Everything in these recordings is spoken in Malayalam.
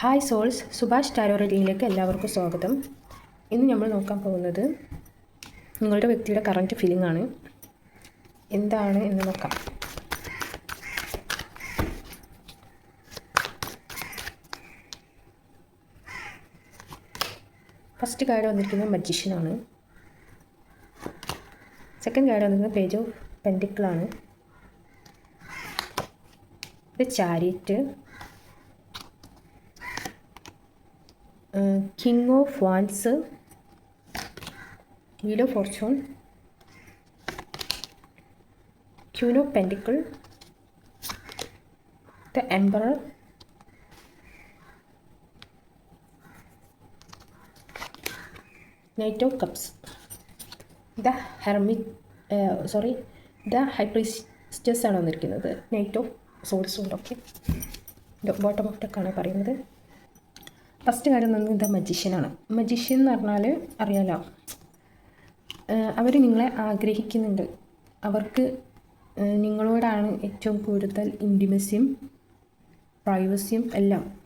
ഹായ് സോൾസ് സുഭാഷ് ടാരോ റീഡിങ്ങിലേക്ക് എല്ലാവർക്കും സ്വാഗതം. ഇന്ന് നമ്മൾ നോക്കാൻ പോകുന്നത് നിങ്ങളുടെ വ്യക്തിയുടെ കറന്റ് ഫീലിംഗ് ആണ്. എന്താണ് എന്ന് നോക്കാം. ഫസ്റ്റ് കാർഡ് വന്നിരിക്കുന്നത് മജിഷ്യനാണ് സെക്കൻഡ് കാർഡ് വന്നിരിക്കുന്നത് പേജ് ഓഫ് പെൻഡിക്കിളാണ് ഇത് chariot king of wands wheel of fortune queen of pentacle the emperor knight of cups the hermit sorry the high priestess ആണ് വന്നിരിക്കുന്നത്. നൈറ്റ് ഓഫ് സോൾസ് ഉണ്ട് ഓക്കെ ബോട്ടം ഓഫ് ടെക്കാണ് പറയുന്നത്. ഫസ്റ്റ് കാര്യം തന്നെ ഇത് മജീഷ്യനാണ് മജീഷ്യൻ എന്ന് പറഞ്ഞാൽ അറിയാലോ അവർ നിങ്ങളെ ആഗ്രഹിക്കുന്നുണ്ട്. അവർക്ക് നിങ്ങളോടാണ് ഏറ്റവും കൂടുതൽ ഇന്റിമസിയും പ്രൈവസിയും എല്ലാം.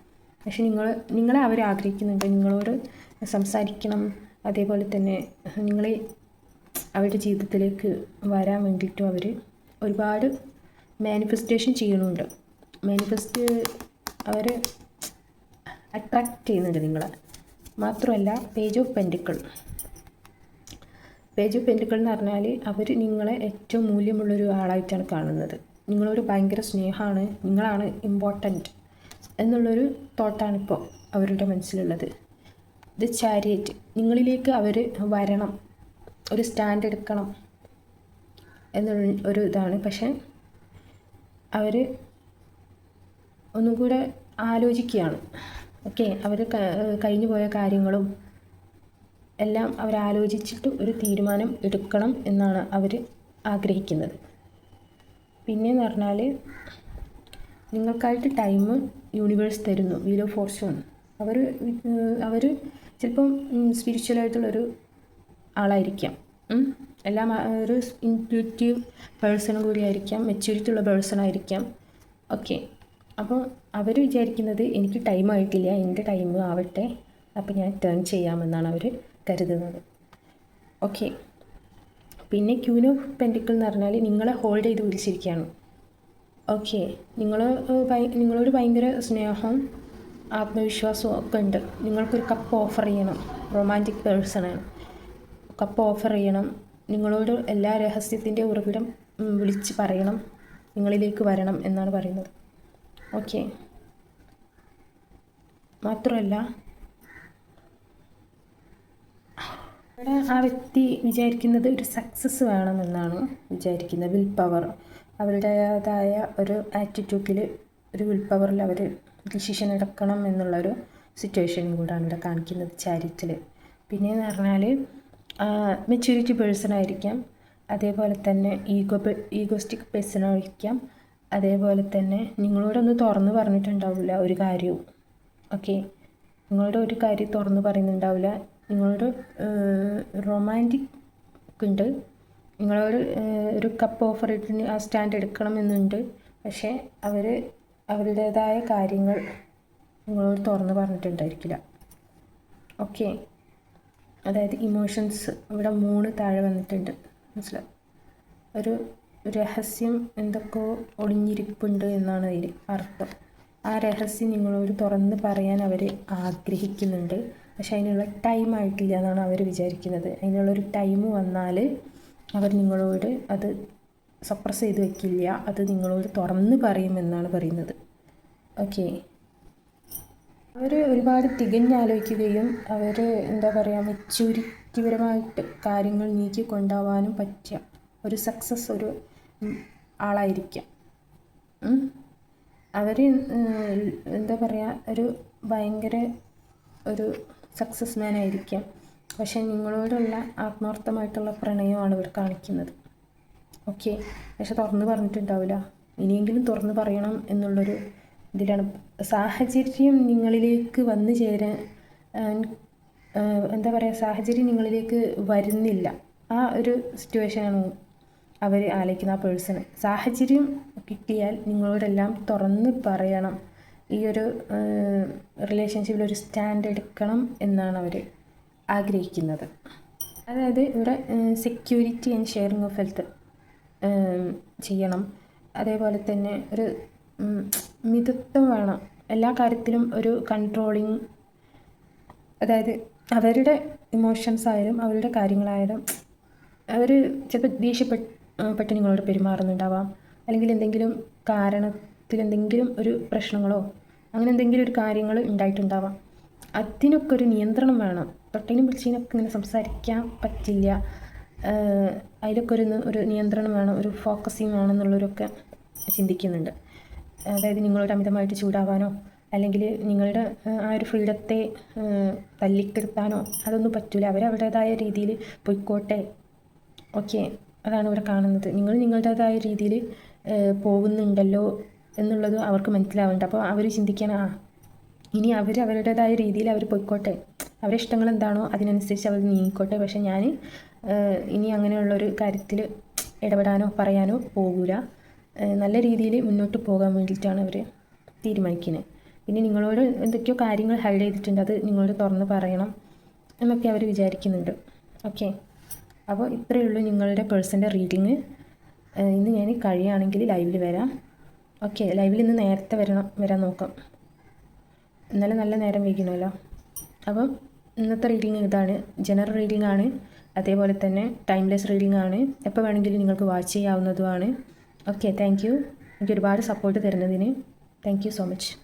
പക്ഷെ നിങ്ങൾ നിങ്ങളെ അവർ ആഗ്രഹിക്കുന്നുണ്ട്. നിങ്ങളോട് സംസാരിക്കണം. അതേപോലെ തന്നെ നിങ്ങളെ അവരുടെ ജീവിതത്തിലേക്ക് വരാൻ വേണ്ടിയിട്ടും അവർ ഒരുപാട് മാനിഫെസ്റ്റേഷൻ ചെയ്യണമുണ്ട് മാനിഫെസ്റ്റ് അവർ അട്രാക്റ്റ് ചെയ്യുന്നുണ്ട് നിങ്ങളെ. മാത്രമല്ല page of pentacle page of pentacle എന്ന് പറഞ്ഞാൽ അവർ നിങ്ങളെ ഏറ്റവും മൂല്യമുള്ള ഒരു ആളായിട്ടാണ് കാണുന്നത്. നിങ്ങളൊരു ഭയങ്കര സ്നേഹമാണ് നിങ്ങളാണ് ഇമ്പോർട്ടന്റ് എന്നുള്ളൊരു തോട്ടാണ് ഇപ്പോൾ അവരുടെ മനസ്സിലുള്ളത്. ഇത് ചാരിയറ്റ് നിങ്ങളിലേക്ക് അവർ വരണം ഒരു സ്റ്റാൻഡ് എടുക്കണം എന്നുള്ള ഒരു ഇതാണ്. പക്ഷേ അവർ ഒന്നും കൂടെ ആലോചിക്കുകയാണ്. ഓക്കെ അവർ കഴിഞ്ഞു പോയ കാര്യങ്ങളും എല്ലാം അവർ ആലോചിച്ചിട്ട് ഒരു തീരുമാനം എടുക്കണം എന്നാണ് അവർ ആഗ്രഹിക്കുന്നത്. പിന്നെയെന്ന് പറഞ്ഞാൽ നിങ്ങൾക്കായിട്ട് ടൈം യൂണിവേഴ്സ് തരുന്നു വീൽ ഓഫ് ഫോർച്യൂൺ അവർ അവർ ചിലപ്പം സ്പിരിച്വലായിട്ടുള്ളൊരു ആളായിരിക്കാം. എല്ലാം ഒരു ഇൻക്ലൂറ്റീവ് പേഴ്സൺ കൂടി ആയിരിക്കാം മെച്യൂരിറ്റി ഉള്ള പേഴ്സൺ ആയിരിക്കാം. ഓക്കെ അപ്പോൾ അവർ വിചാരിക്കുന്നത് എനിക്ക് ടൈം ആയിട്ടില്ല എന്റെ ടൈം ആവട്ടെ അപ്പോൾ ഞാൻ ടേൺ ചെയ്യാമെന്നാണ് അവർ കരുതുന്നത്. ഓക്കെ പിന്നെ ക്യൂൻ ഓഫ് പെന്റിക്കിൾ എന്ന് പറഞ്ഞാൽ നിങ്ങളെ ഹോൾഡ് ചെയ്ത് വിളിച്ചിരിക്കുകയാണ് ഓക്കെ നിങ്ങൾ നിങ്ങളോട് ഭയങ്കര സ്നേഹവും ആത്മവിശ്വാസവും ഒക്കെ ഉണ്ട്. നിങ്ങൾക്കൊരു കപ്പ് ഓഫർ ചെയ്യണം. റൊമാന്റിക് പേഴ്സണാണ് കപ്പ് ഓഫർ ചെയ്യണം. നിങ്ങളോട് എല്ലാ രഹസ്യത്തിന്റെ ഉറവിടം വിളിച്ച് പറയണം. നിങ്ങളിലേക്ക് വരണം എന്നാണ് പറയുന്നത്. ഓക്കെ മാത്രമല്ല ഇവിടെ ആ വ്യക്തി വിചാരിക്കുന്നത് ഒരു സക്സസ് വേണമെന്നാണ് വിചാരിക്കുന്നത്. വിൽ പവർ അവരുടേതായ ഒരു ആറ്റിറ്റ്യൂഡിൽ ഒരു വിൽ പവറിൽ അവർ ഡിസിഷൻ എടുക്കണം എന്നുള്ളൊരു സിറ്റുവേഷൻ കൂടാണ് ഇവിടെ കാണിക്കുന്നത് ചാരിറ്റിൽ പിന്നെയെന്ന് പറഞ്ഞാൽ മെച്യൂരിറ്റി പേഴ്സൺ ആയിരിക്കാം. അതേപോലെ തന്നെ ഈഗോ ഈഗോസ്റ്റിക് പേഴ്സൺ ആയിരിക്കാം. അതേപോലെ തന്നെ നിങ്ങളോടൊന്ന് തുറന്ന് പറഞ്ഞിട്ടുണ്ടാവില്ല ഒരു കാര്യവും. ഓക്കെ നിങ്ങളുടെ ഒരു കാര്യം തുറന്ന് പറയുന്നുണ്ടാവില്ല. നിങ്ങളുടെ റൊമാന്റിക് ഉണ്ട് നിങ്ങളൊരു ഒരു കപ്പ് ഓഫർ ഇട്ട് ആ സ്റ്റാൻഡ് എടുക്കണമെന്നുണ്ട്. പക്ഷേ അവർ അവരുടേതായ കാര്യങ്ങൾ നിങ്ങളോട് തുറന്ന് പറഞ്ഞിട്ടുണ്ടായിരിക്കില്ല. ഓക്കെ അതായത് ഇമോഷൻസ് ഇവിടെ മൂന്ന് താഴെ വന്നിട്ടുണ്ട്. മനസ്സിലായി? ഒരു രഹസ്യം എന്തൊക്കെയോ ഒളിഞ്ഞിരിപ്പുണ്ട് എന്നാണ് അതിൽ അർത്ഥം. ആ രഹസ്യം നിങ്ങളോട് തുറന്ന് പറയാൻ അവർ ആഗ്രഹിക്കുന്നുണ്ട്. പക്ഷെ അതിനുള്ള ടൈം ആയിട്ടില്ല എന്നാണ് അവർ വിചാരിക്കുന്നത്. അതിനുള്ളൊരു ടൈം വന്നാൽ അവർ നിങ്ങളോട് അത് സപ്രസ് ചെയ്ത് വെക്കില്ല. അത് നിങ്ങളോട് തുറന്ന് പറയുമെന്നാണ് പറയുന്നത്. ഓക്കെ അവർ ഒരുപാട് തികഞ്ഞാലോചിക്കുകയും അവർ എന്താ പറയുക മെച്യൂരിറ്റിപരമായിട്ട് കാര്യങ്ങൾ നീക്കി കൊണ്ടുപോകാനും പറ്റിയ ഒരു സക്സസ് ഒരു ആളായിരിക്കാം. അവർ എന്താ പറയുക ഒരു ഭയങ്കര ഒരു സക്സസ് മാൻ ആയിരിക്കാം. പക്ഷെ നിങ്ങളോടുള്ള ആത്മാർത്ഥമായിട്ടുള്ള പ്രണയമാണ് ഇവർ കാണിക്കുന്നത്. ഓക്കെ പക്ഷെ തുറന്ന് പറഞ്ഞിട്ടുണ്ടാവില്ല. ഇനിയെങ്കിലും തുറന്ന് പറയണം എന്നുള്ളൊരു ഇതിലാണ്. സാഹചര്യം നിങ്ങളിലേക്ക് വന്നു ചേരാൻ എന്താ പറയുക സാഹചര്യം നിങ്ങളിലേക്ക് വരുന്നില്ല. ആ ഒരു സിറ്റുവേഷനാണ് അവർ ആലോചിക്കുന്ന ആ പേഴ്സണ്. സാഹചര്യം കിട്ടിയാൽ നിങ്ങളോടെല്ലാം തുറന്ന് പറയണം. ഈ ഒരു റിലേഷൻഷിപ്പിൽ ഒരു സ്റ്റാൻഡ് എടുക്കണം എന്നാണ് അവർ ആഗ്രഹിക്കുന്നത്. അതായത് ഇവിടെ security and sharing of health ചെയ്യണം. അതേപോലെ തന്നെ ഒരു മിതത്വം വേണം. എല്ലാ കാര്യത്തിലും ഒരു കൺട്രോളിങ് അതായത് അവരുടെ ഇമോഷൻസ് ആയാലും അവരുടെ കാര്യങ്ങളായാലും അവർ ചിലപ്പോൾ ദേഷ്യപ്പെട്ട് പെട്ട് നിങ്ങളോട് പെരുമാറുന്നുണ്ടാവാം. അല്ലെങ്കിൽ എന്തെങ്കിലും കാരണത്തിൽ എന്തെങ്കിലും ഒരു പ്രശ്നങ്ങളോ അങ്ങനെ എന്തെങ്കിലും ഒരു കാര്യങ്ങൾ ഉണ്ടായിട്ടുണ്ടാവാം. അതിനൊക്കെ ഒരു നിയന്ത്രണം വേണം. തൊട്ടേനും പിടിച്ചതിനൊക്കെ ഇങ്ങനെ സംസാരിക്കാൻ പറ്റില്ല. അതിലൊക്കെ ഒരു ഒരു നിയന്ത്രണം വേണം. ഒരു ഫോക്കസിങ് വേണം എന്നുള്ളവരൊക്കെ ചിന്തിക്കുന്നുണ്ട്. അതായത് നിങ്ങളോട് അമിതമായിട്ട് ചൂടാവാനോ അല്ലെങ്കിൽ നിങ്ങളുടെ ആ ഒരു ഫ്രീഡത്തെ തല്ലിക്കെടുത്താനോ അതൊന്നും പറ്റില്ല അവരവരുടേതായ രീതിയിൽ പൊയ്ക്കോട്ടെ. ഓക്കെ. അതാണ് ഇവിടെ കാണുന്നത്. നിങ്ങൾ നിങ്ങളുടേതായ രീതിയിൽ പോകുന്നുണ്ടല്ലോ എന്നുള്ളത് അവർക്ക് മനസ്സിലാവുന്നുണ്ട്. അപ്പോൾ അവർ ചിന്തിക്കണം ആ ഇനി അവർ അവരുടേതായ രീതിയിൽ അവർ പോയിക്കോട്ടെ. അവരെ ഇഷ്ടങ്ങൾ എന്താണോ അതിനനുസരിച്ച് അവർ നീങ്ങിക്കോട്ടെ. പക്ഷെ ഞാൻ ഇനി അങ്ങനെയുള്ളൊരു കാര്യത്തിൽ ഇടപെടാനോ പറയാനോ പോകില്ല നല്ല രീതിയിൽ മുന്നോട്ട് പോകാൻ വേണ്ടിയിട്ടാണ് അവർ തീരുമാനിക്കുന്നത് പിന്നെ നിങ്ങളോട് എന്തൊക്കെയോ കാര്യങ്ങൾ ഹൈഡ് ചെയ്തിട്ടുണ്ട്. അത് നിങ്ങളോട് തുറന്ന് പറയണം എന്നൊക്കെ അവർ വിചാരിക്കുന്നുണ്ട്. ഓക്കെ. അപ്പോൾ ഇത്രയേ ഉള്ളൂ നിങ്ങളുടെ പേഴ്സന്റെ റീഡിങ്. ഇന്ന് ഞാൻ കഴിയുകയാണെങ്കിൽ ലൈവിൽ വരാം. ഓക്കെ ലൈവിൽ ഇന്ന് നേരത്തെ വരണം വരാൻ നോക്കാം. ഇന്നലെ നല്ല നേരം വൈകണമല്ലോ അപ്പം ഇന്നത്തെ റീഡിങ് ഇതാണ്. ജനറൽ റീഡിംഗ് ആണ്. അതേപോലെ തന്നെ ടൈംലെസ് റീഡിംഗ് ആണ്. എപ്പോൾ വേണമെങ്കിലും നിങ്ങൾക്ക് വാച്ച് ചെയ്യാവുന്നതുമാണ്. Okay thank you. എനിക്ക് ഒരുപാട് സപ്പോർട്ട് തരുന്നതിന് താങ്ക് യു സോ മച്ച്.